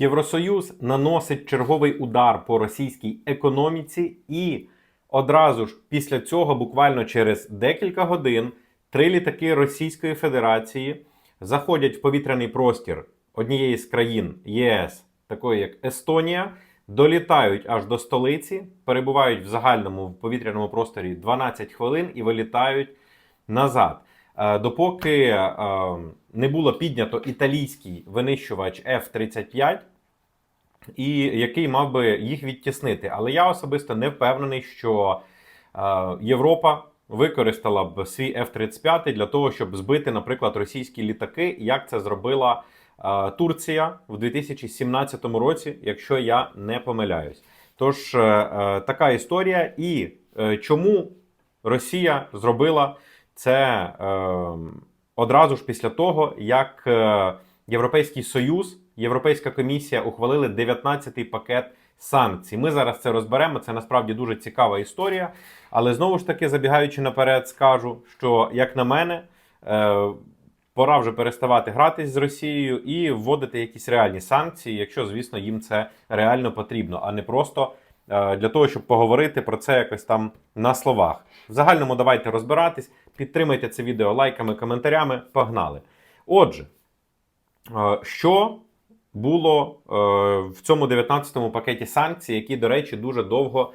Євросоюз наносить черговий удар по російській економіці, і одразу ж після цього, буквально через декілька годин, три літаки Російської Федерації заходять в повітряний простір однієї з країн ЄС, такої як Естонія, долітають аж до столиці, перебувають в загальному повітряному просторі 12 хвилин і вилітають назад. Е, Допоки е, не було піднято італійський винищувач F-35, і який мав би їх відтіснити. Але я особисто не впевнений, що е, Європа використала б свій F-35 для того, щоб збити, наприклад, російські літаки, як це зробила е, Турція в 2017 році, якщо я не помиляюсь. Тож е, е, така історія. І е, чому Росія зробила це е, одразу ж після того, як е, Європейський Союз, Європейська комісія ухвалили 19-й пакет санкцій. Ми зараз це розберемо. Це насправді дуже цікава історія. Але знову ж таки, забігаючи наперед, скажу, що як на мене, е, пора вже переставати гратись з Росією і вводити якісь реальні санкції, якщо, звісно, їм це реально потрібно, а не просто е, для того, щоб поговорити про це якось там на словах. В загальному давайте розбиратись, підтримайте це відео лайками, коментарями. Погнали. Отже, е, що було е, в цьому 19-му пакеті санкцій, який, до речі, дуже довго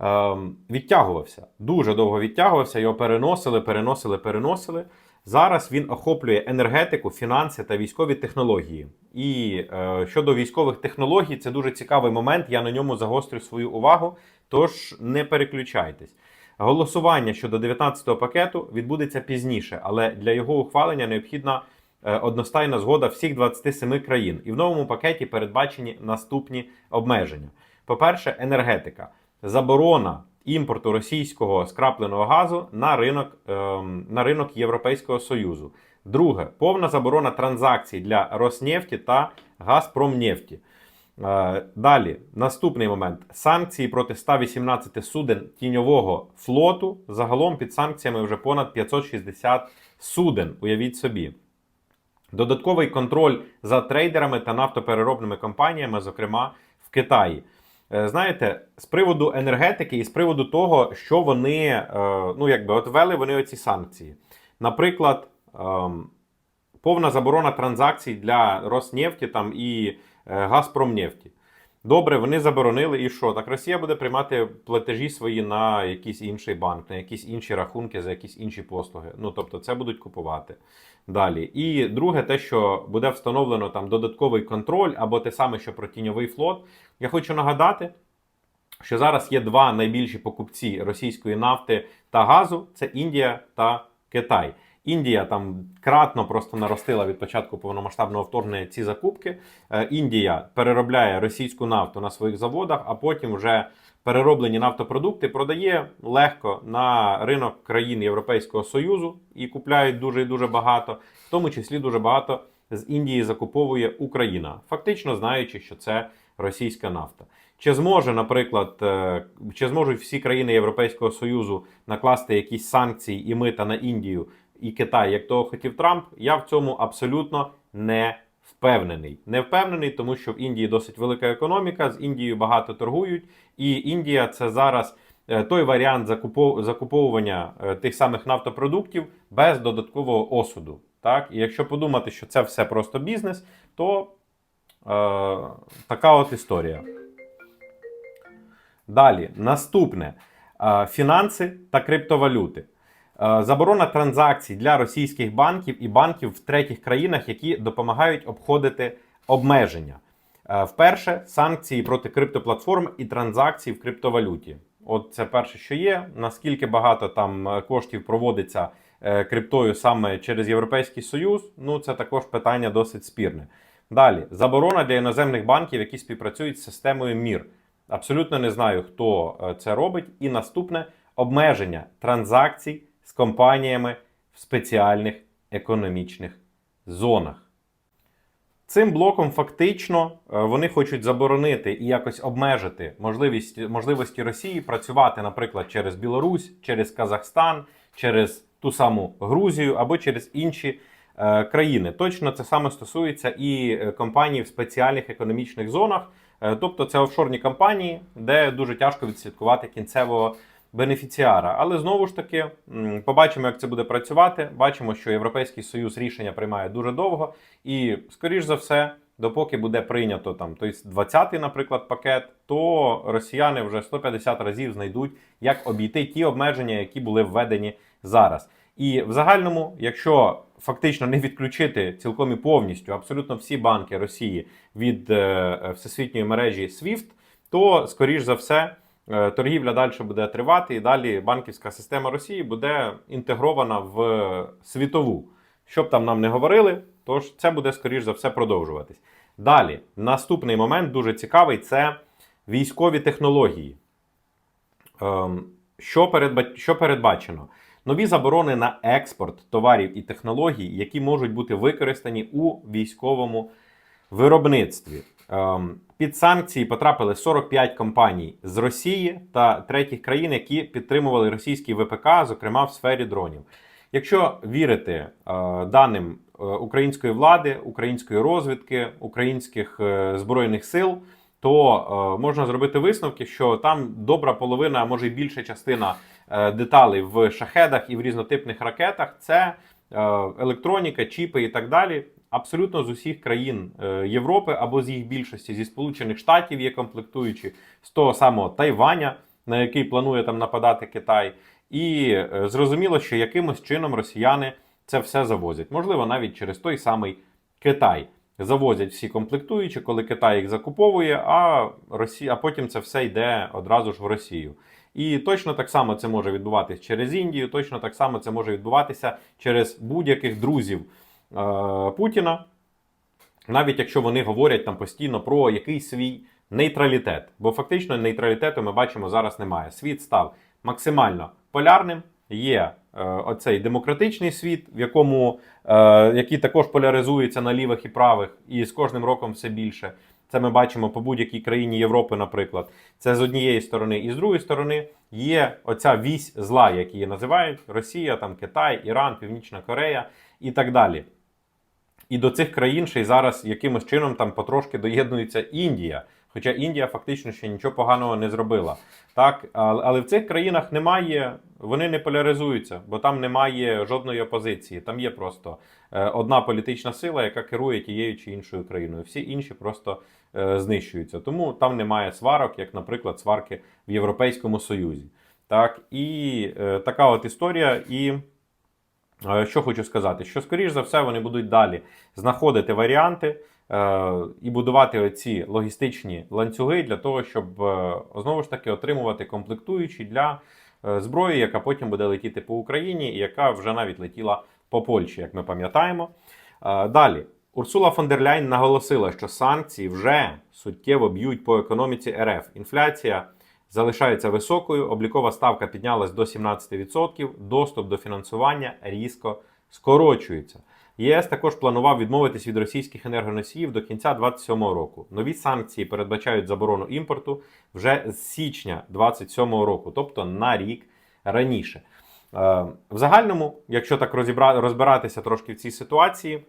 е, відтягувався. Дуже довго відтягувався, його переносили, переносили, переносили. Зараз він охоплює енергетику, фінанси та військові технології. І е, щодо військових технологій, це дуже цікавий момент. Я на ньому загострю свою увагу. Тож не переключайтесь. Голосування щодо 19-го пакету відбудеться пізніше, але для його ухвалення необхідна одностайна згода всіх 27 країн. І в новому пакеті передбачені наступні обмеження: по-перше, енергетика, заборона імпорту російського скрапленого газу на ринок, ем, на ринок Європейського Союзу. Друге, повна заборона транзакцій для Роснефті та Газпромнефті. Е, Далі, наступний момент: санкції проти 118 суден тіньового флоту. Загалом під санкціями вже понад 560 суден. Уявіть собі. Додатковий контроль за трейдерами та нафтопереробними компаніями, зокрема в Китаї. Е, Знаєте, з приводу енергетики і з приводу того, що вони е, ну якби от ввели вони оці санкції. Наприклад, ем, повна заборона транзакцій для Роснефті там і е, Газпромнефті. Добре, вони заборонили, і що? Так Росія буде приймати платежі свої на якийсь інший банк, на якісь інші рахунки за якісь інші послуги. Ну тобто, це будуть купувати далі. І друге, те, що буде встановлено там додатковий контроль або те саме, що про тіньовий флот. Я хочу нагадати, що зараз є два найбільші покупці російської нафти та газу: це Індія та Китай. Індія там кратно просто наростила від початку повномасштабного вторгнення ці закупки. Е, Індія переробляє російську нафту на своїх заводах, а потім вже перероблені нафтопродукти продає легко на ринок країн Європейського Союзу і купляють дуже і дуже багато, в тому числі дуже багато з Індії закуповує Україна, фактично знаючи, що це російська нафта. Чи зможе, наприклад, е, чи зможуть всі країни Європейського Союзу накласти якісь санкції і мита на Індію і Китай, як того хотів Трамп? Я в цьому абсолютно не впевнений. Не впевнений, тому що в Індії досить велика економіка, з Індією багато торгують, і Індія це зараз е, той варіант закуповування е, тих самих нафтопродуктів без додаткового осуду. Так, і якщо подумати, що це все просто бізнес, то е, така от історія. Далі, наступне: Е, фінанси та криптовалюти. Е, Заборона транзакцій для російських банків і банків в третіх країнах, які допомагають обходити обмеження. Е, Вперше санкції проти криптоплатформ і транзакцій в криптовалюті. От це перше, що є. Наскільки багато там е, коштів проводиться криптою саме через Європейський Союз, ну це також питання досить спірне. Далі заборона для іноземних банків, які співпрацюють з системою МІР. Абсолютно не знаю, хто це робить. І наступне обмеження транзакцій з компаніями в спеціальних економічних зонах. Цим блоком фактично е, вони хочуть заборонити і якось обмежити можливість, можливості Росії працювати, наприклад, через Білорусь, через Казахстан, через ту саму Грузію або через інші е, країни. Точно це саме стосується і е, компаній в спеціальних економічних зонах, Е, тобто це офшорні компанії, де дуже тяжко відслідкувати кінцевого бенефіціара. Але знову ж таки побачимо, як це буде працювати. Бачимо, що Європейський Союз рішення приймає дуже довго, і скоріш за все, допоки буде прийнято там той 20-й, наприклад, пакет, то росіяни вже 150 разів знайдуть, як обійти ті обмеження, які були введені зараз. І в загальному, якщо фактично не відключити цілком і повністю абсолютно всі банки Росії від е, всесвітньої мережі SWIFT, то скоріш за все е, торгівля далі буде тривати, і далі банківська система Росії буде інтегрована в світову. Що б там нам не говорили, тож це буде скоріш за все продовжуватись. Далі, наступний момент дуже цікавий це військові технології. Ем, що, що передбачено? Нові заборони на експорт товарів і технологій, які можуть бути використані у військовому виробництві. Ем, Під санкції потрапили 45 компаній з Росії та третіх країн, які підтримували російський ВПК, зокрема в сфері дронів. Якщо вірити е, даним е, української влади, української розвідки, українських е, збройних сил, то можна зробити висновки, що там добра половина, а може й більша частина деталей в шахедах і в різнотипних ракетах це електроніка, чіпи і так далі. Абсолютно з усіх країн е, Європи або з їх більшості зі Сполучених Штатів є комплектуючі з того самого Тайваня, на який планує там нападати Китай. І е, зрозуміло, що якимось чином росіяни це все завозять. Можливо, навіть через той самий Китай завозять всі комплектуючі, коли Китай їх закуповує, а Росія, а потім це все йде одразу ж в Росію. І точно так само це може відбуватися через Індію, точно так само це може відбуватися через будь-яких друзів Путіна, навіть якщо вони говорять там постійно про якийсь свій нейтралітет. Бо фактично нейтралітету ми бачимо зараз немає. Світ став максимально полярним. Є е, оцей демократичний світ, в якому е, який також поляризується на лівих і правих, і з кожним роком все більше. Це ми бачимо по будь-якій країні Європи, наприклад. Це з однієї сторони, і з другої сторони є оця вісь зла, як її називають: Росія, там Китай, Іран, Північна Корея і так далі. І до цих країн ще й зараз якимось чином там потрошки доєднується Індія. Хоча Індія фактично ще нічого поганого не зробила. Так, але в цих країнах немає, вони не поляризуються, бо там немає жодної опозиції. Там є просто е, одна політична сила, яка керує тією чи іншою країною. Всі інші просто е, знищуються. Тому там немає сварок, як, наприклад, сварки в Європейському Союзі. Так, і е, така от історія. І що хочу сказати, що скоріш за все вони будуть далі знаходити варіанти. І будувати оці логістичні ланцюги для того, щоб знову ж таки отримувати комплектуючі для зброї, яка потім буде летіти по Україні, і яка вже навіть летіла по Польщі, як ми пам'ятаємо. Далі. Урсула фон дер Ляйн наголосила, що санкції вже суттєво б'ють по економіці РФ. Інфляція залишається високою, облікова ставка піднялась до 17%, доступ до фінансування різко скорочується. ЄС також планував відмовитись від російських енергоносіїв до кінця 2027 року. Нові санкції передбачають заборону імпорту вже з січня 2027 року, тобто на рік раніше. Е, в загальному, якщо так розбиратися трошки в цій ситуації,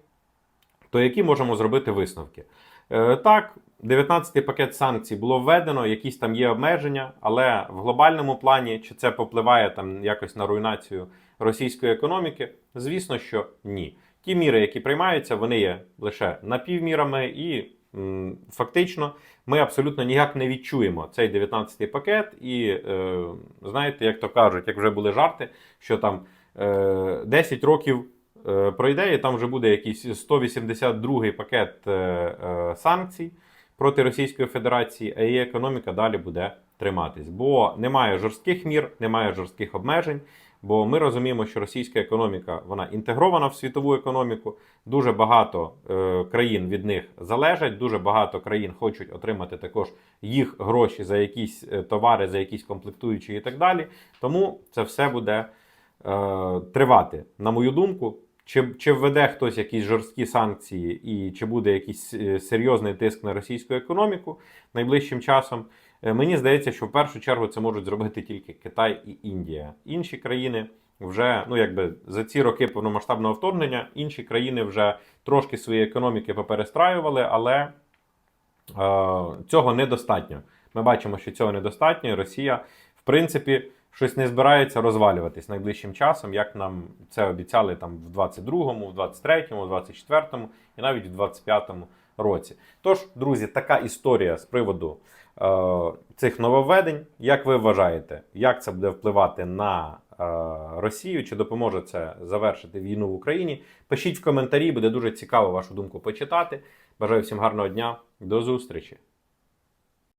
то які можемо зробити висновки? Е, так, 19-й пакет санкцій було введено, якісь там є обмеження, але в глобальному плані чи це попливає там якось на руйнацію російської економіки? Звісно, що ні. Ті міри, які приймаються, вони є лише напівмірами, і м, фактично ми абсолютно ніяк не відчуємо цей 19-й пакет. І е, знаєте, як то кажуть, як вже були жарти, що там е, 10 років е, пройде, і там вже буде якийсь 182-й пакет е, е, санкцій проти Російської Федерації, а її економіка далі буде триматись. Бо немає жорстких мір, немає жорстких обмежень. Бо ми розуміємо, що російська економіка вона інтегрована в світову економіку. Дуже багато е, країн від них залежать. Дуже багато країн хочуть отримати також їх гроші за якісь е, товари, за якісь комплектуючі і так далі. Тому це все буде е, тривати, на мою думку. Чи чи введе хтось якісь жорсткі санкції, і чи буде якийсь е, серйозний тиск на російську економіку найближчим часом? Е, мені здається, що в першу чергу це можуть зробити тільки Китай і Індія. Інші країни вже ну якби за ці роки повномасштабного вторгнення інші країни вже трошки свої економіки поперестраювали, але е, цього недостатньо. Ми бачимо, що цього недостатньо. і Росія, в принципі, щось не збирається розвалюватись найближчим часом, як нам це обіцяли там в 22-му, в 23-му, в 24-му і навіть в 25-му році. Тож, друзі, така історія з приводу е, цих нововведень. Як ви вважаєте, як це буде впливати на е, Росію? Чи допоможе це завершити війну в Україні? Пишіть в коментарі, буде дуже цікаво вашу думку почитати. Бажаю всім гарного дня. До зустрічі!